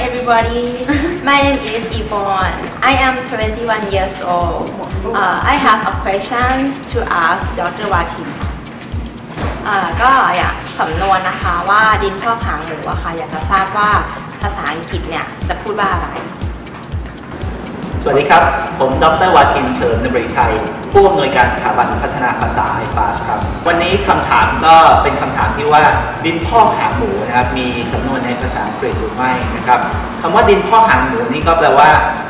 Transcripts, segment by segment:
everybody. My name is Yvonne. I am 21 years old. Uh, I have a question to ask Dr. Watin. อ่าก็อยากสำนวนนะคะว่าดินพอกหางหมูอะค่ะอยากจะทราบว่าภาษาอังกฤษเนี่ยจะพูดว่าอะไร สวัสดีครับ ผมดรวาทินเฉิมนบริชัย ผู้อำนวยการสถาบันพัฒนาภาษาไอฟาสครับ วันนี้คำถามก็เป็นคำถามที่ว่าดินพอกหางหมูนะครับ มีสำนวนในภาษาอังกฤษหรือไม่นะครับคำว่าดินพอกหางหมูนี่ก็แปลว่า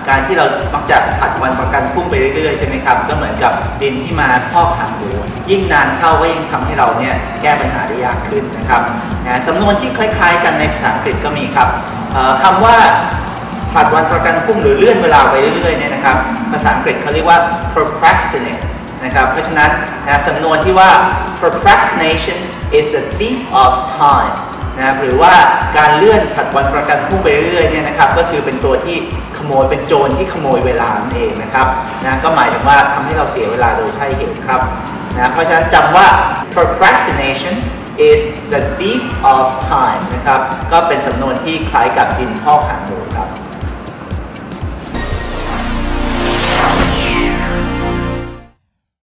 การที่เรามักจะผัดวันประกันพุ่งไปเรื่อยๆใช่ไหมครับ ก็เหมือนกับดินที่มาพอกหางหมู ยิ่งนานเข้าก็ยิ่งทำให้เราเนี่ยแก้ปัญหาได้ยากขึ้นนะครับนะสำนวนที่คล้าย ๆ กันในภาษาอังกฤษก็มีครับคำว่า ผัดวันประกันพรุ่งหรือเลื่อนเวลาไปเรื่อยๆเนี่ยนะครับภาษาอังกฤษเขาเรียกว่า procrastinate นะครับเพราะฉะนั้นนะสำนวนที่ว่า procrastination is a thief of time นะรหรือว่าการเลื่อนผัดวันประกันพรุ่งไปเรื่อยๆเนี่ยนะครับก็คือเป็นตัวที่ขโมยเป็นโจรที่ขโมยเวลานั่นเองนะครับนะก็หมายถึงว่าทำให้เราเสียเวลาโดยใช่เหตุครับนะเพราะฉะนั้นจำว่า procrastination is the thief of time นะครับก็เป็นสำนวนที่คล้ายกับดินพอกหางหมูครับ